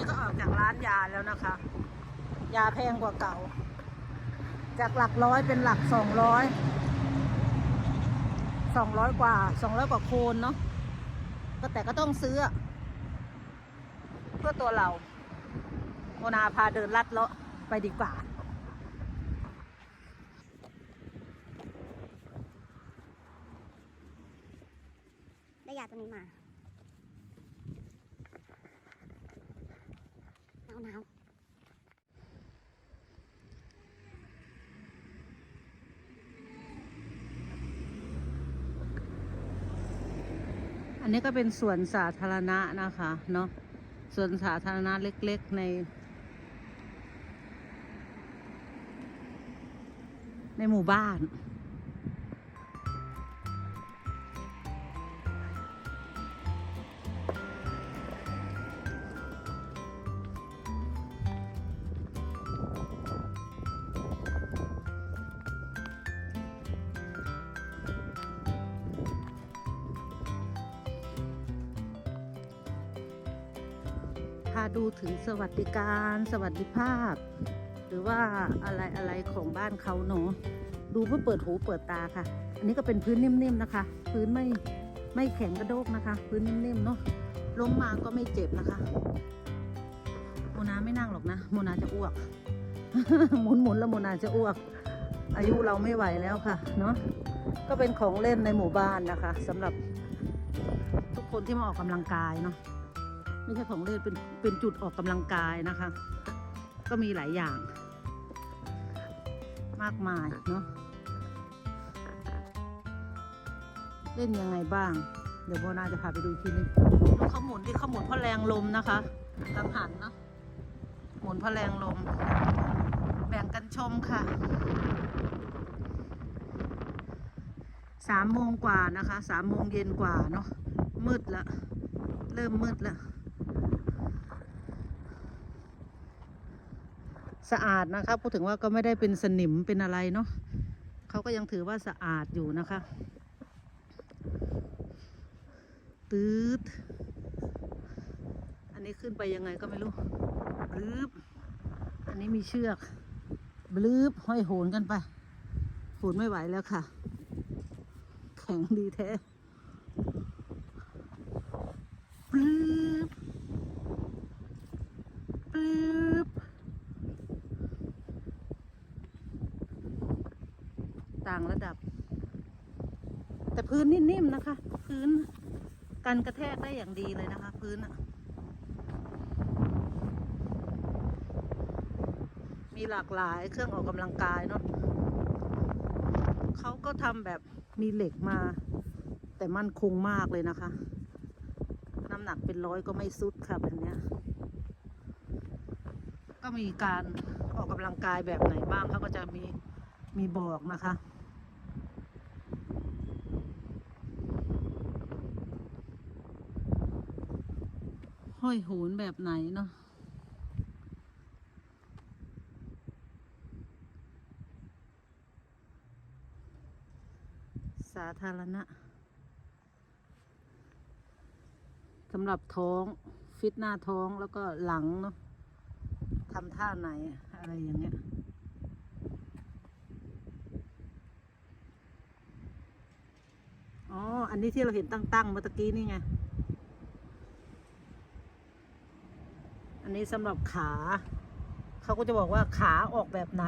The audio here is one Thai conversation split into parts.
นี้ก็ออกจากร้านยาแล้วนะคะ ยาแพงกว่าเก่า จากหลักร้อยเป็นหลักสองร้อยสองร้อยกว่าสองร้อยกว่าโคนเนาะก็แต่ก็ต้องซื้อ เพื่อตัวเราโมนาพาเดินลัดเลาะไปดีกว่าได้ยาตัวนี้มา หนาวหนาวอันนี้ก็เป็นสวนสาธารณะนะคะเนาะสวนสาธารณะเล็ก ๆ ใน ในหมู่บ้าน พาดูถึงสวัสดิการสวัสดิภาพ หรือว่าอะไรอะไรของบ้านเขาเนาะดูเพื่อเปิดหูเปิดตาค่ะ อันนี้ก็เป็นพื้นนิ่มๆนะคะ พื้นไม่ไม่แข็งกระโดกนะคะ พื้นนิ่มๆเนาะล้มมาก็ไม่เจ็บนะคะโมนาไม่นั่งหรอกนะโมนาจะอ้วก หมุนหมุนๆแล้วโมนาจะอ้วก อายุเราไม่ไหวแล้วค่ะเนาะก็เป็นของเล่นในหมู่บ้านนะคะสำหรับทุกคนที่มาออกกำลังกายเนาะ ไม่ใช่ของเล่นเป็นเป็นจุดออกกำลังกายนะคะ ก็มีหลายอย่าง มากมายเนาะเล่นยังไงบ้าง เดี๋ยวโบนาจะพาไปดูทีนึงรถเขาหมุนที่เขาหมุนเพราะแรงลมนะคะกังหันเนาะหมุนเพราะแรงลม แบ่งกันชมค่ะสามโมงกว่านะคะสามโมงเย็นกว่าเนาะมืดละ เริ่มมืดละ สะอาดนะคะพูดถึงว่าก็ไม่ได้เป็นสนิมเป็นอะไรเนาะเขาก็ยังถือว่าสะอาดอยู่นะคะ ตืดอันนี้ขึ้นไปยังไงก็ไม่รู้บลืบอันนี้มีเชือกบลืบห้อยโหนกันไปโหนไม่ไหวแล้วค่ะ แข็งดีแท้บลืบบลืบ ต่างระดับ แต่พื้นนิ่มๆนะคะ พื้นกันกระแทกได้อย่างดีเลยนะคะ พื้นอะมีหลากหลายเครื่องออกกำลังกายเนาะเขาก็ทำแบบมีเหล็กมา แต่มั่นคงมากเลยนะคะ น้ำหนักเป็นร้อยก็ไม่สุดค่ะแบบเนี้ย ก็มีการออกกำลังกายแบบไหนบ้างเขาก็จะมีมีบอกนะคะ ห้อยโหนแบบไหนเนาะสาธารณะสำหรับท้อง ฟิตหน้าท้องแล้วก็หลังเนาะทำท่าไหนอะไรอย่างเงี้ยอ๋อ อันนี้ที่เราเห็นตั้งๆเมื่อกี้นี่ไง อั นนี้สำหรับขา เขาก็จะบอกว่าขาออกแบบไหน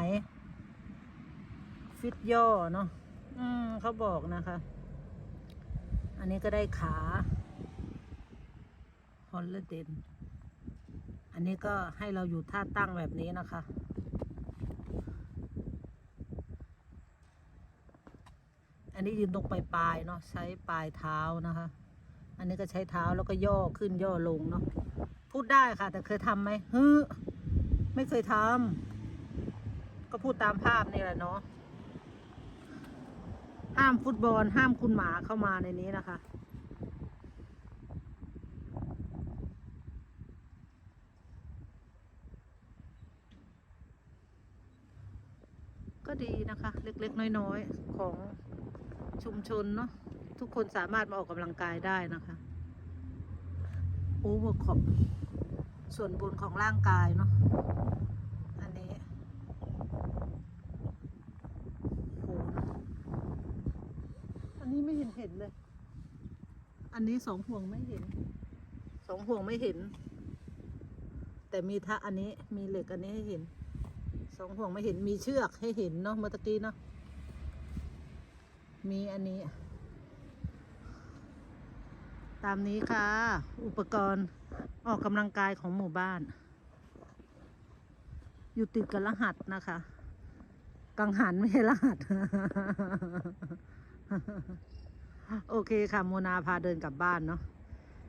ฟิตย่อเนาะอืมเขาบอกนะคะ อันนี้ก็ได้ขาฮอลเลเดนอันนี้ก็ให้เราอยู่ท่าตั้งแบบนี้นะคะ อันนี้ยืนตรงปลายๆเนาะใช้ปลายเท้านะคะ อันนี้ก็ใช้เท้าแล้วก็ย่อขึ้นย่อลงเนาะ พูดได้ค่ะ แต่เคยทำไหมฮึไม่เคยทำก็พูดตามภาพนี่แหละเนาะห้ามฟุตบอลห้ามคุณหมาเข้ามาในนี้นะคะ ก็ดีนะคะ เล็กๆ น้อยๆ ของชุมชนเนาะทุกคนสามารถมาออกกำลังกายได้นะคะ โอเวอร์คอป ส่วนบนของร่างกายเนาะอันนี้โหอันนี้ไม่เห็นเห็นเลย อันนี้สองห่วงไม่เห็น สองห่วงไม่เห็น แต่มีทะอันนี้มีเหล็กอันนี้ให้เห็น สองห่วงไม่เห็นมีเชือกให้เห็นเนาะเมื่อกี้เนาะมีอันนี้ ตามนี้ค่ะ อุปกรณ์ ออกกำลังกายของหมู่บ้าน อยู่ติดกับรหัสนะคะ กังหันไม่ใช่รหัส โอเคค่ะโมนาพาเดินกลับบ้านเนาะ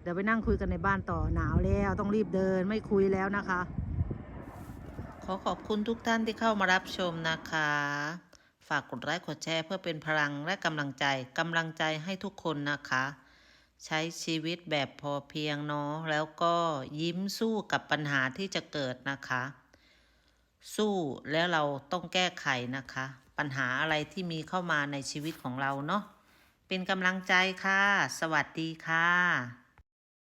เดี๋ยวไปนั่งคุยกันในบ้านต่อหนาวแล้ว ต้องรีบเดินไม่คุยแล้วนะคะ ขอขอบคุณทุกท่านที่เข้ามารับชมนะคะ ฝากกดไลค์กดแชร์เพื่อเป็นพลังและกำลังใจกำลังใจให้ทุกคนนะคะ ใช้ชีวิตแบบพอเพียงเนาะแล้วก็ยิ้มสู้กับปัญหาที่จะเกิดนะคะ สู้แล้วเราต้องแก้ไขนะคะ ปัญหาอะไรที่มีเข้ามาในชีวิตของเราเนาะเป็นกำลังใจค่ะ สวัสดีค่ะ